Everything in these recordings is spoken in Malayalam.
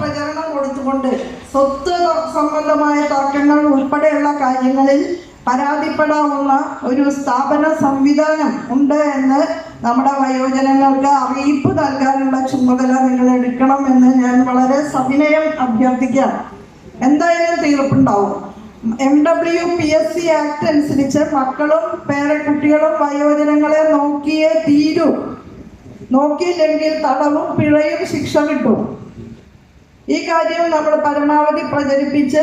പ്രചരണം കൊടുത്തുകൊണ്ട് സ്വത്ത് സംബന്ധമായ തർക്കങ്ങൾ ഉൾപ്പെടെയുള്ള കാര്യങ്ങളിൽ പരാതിപ്പെടാവുന്ന ഒരു സ്ഥാപന സംവിധാനം ഉണ്ട് എന്ന് നമ്മുടെ വയോജനങ്ങൾക്ക് അറിയിപ്പ് നൽകാനുള്ള ചുമതല നിങ്ങൾ എടുക്കണം എന്ന് ഞാൻ വളരെ സവിനയം അഭ്യർത്ഥിക്കാം എന്തായാലും തീർപ്പുണ്ടാവും. M W P S C act അനുസരിച്ച് മക്കളും പേരക്കുട്ടികളും വയോജനങ്ങളെ നോക്കിയേ തീരൂ. നോക്കിയില്ലെങ്കിൽ തടവും പിഴയും ശിക്ഷ കിട്ടും. ഈ കാര്യം നമ്മൾ പരമാവധി പ്രചരിപ്പിച്ച്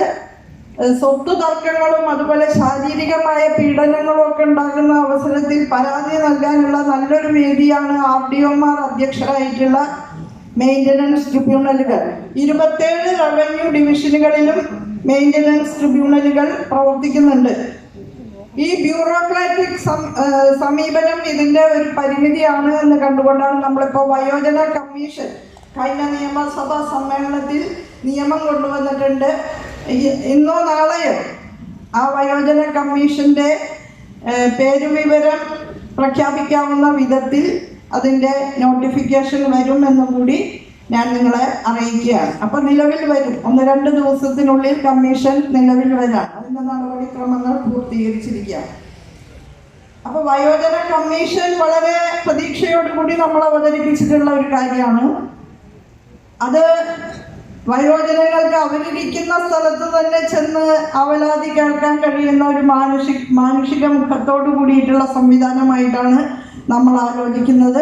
സ്വത്ത് തർക്കങ്ങളും അതുപോലെ ശാരീരികമായ പീഡനങ്ങളും ഒക്കെ ഉണ്ടാകുന്ന അവസരത്തിൽ പരാതി നൽകാനുള്ള നല്ലൊരു വേദിയാണ് ആർ ഡി ഒമാർ അധ്യക്ഷരായിട്ടുള്ള മെയിന്റനൻസ് ട്രിബ്യൂണലുകൾ. ഇരുപത്തേഴ് റവന്യൂ ഡിവിഷനുകളിലും മെയിന്റനൻസ് ട്രിബ്യൂണലുകൾ പ്രവർത്തിക്കുന്നുണ്ട്. ഈ ബ്യൂറോക്രാറ്റിക് സമീപനം ഇതിന്റെ ഒരു പരിമിതിയാണ് എന്ന് കണ്ടുകൊണ്ടാണ് നമ്മളിപ്പോൾ വയോജന കമ്മീഷൻ കഴിഞ്ഞ നിയമസഭാ സമ്മേളനത്തിൽ നിയമം കൊണ്ടുവന്നിട്ടുണ്ട്. ഇന്നോ നാളെയോ ആ വയോജന കമ്മീഷന്റെ പേരുവിവരം പ്രഖ്യാപിക്കാവുന്ന വിധത്തിൽ അതിന്റെ നോട്ടിഫിക്കേഷൻ വരുമെന്നും കൂടി ഞാൻ നിങ്ങളെ അറിയിക്കുകയാണ്. അപ്പോൾ നിലവിൽ വരും. ഒന്ന് രണ്ട് ദിവസത്തിനുള്ളിൽ കമ്മീഷൻ നിലവിൽ വരാം അതിന്റെ നടപടിക്രമങ്ങൾ പൂർത്തീകരിച്ചിരിക്കുകയാണ്. അപ്പോൾ വയോജന കമ്മീഷൻ വളരെ പ്രതീക്ഷയോടുകൂടി നമ്മൾ അവതരിപ്പിച്ചിട്ടുള്ള ഒരു കാര്യമാണ്. അത് വയോജനങ്ങൾക്ക് അവരിരിക്കുന്ന സ്ഥലത്ത് തന്നെ ചെന്ന് അവലാതി കേൾക്കാൻ കഴിയുന്ന ഒരു മാനുഷിക മാനുഷിക മുഖത്തോടു കൂടിയിട്ടുള്ള സംവിധാനമായിട്ടാണ് നമ്മൾ ആലോചിക്കുന്നത്.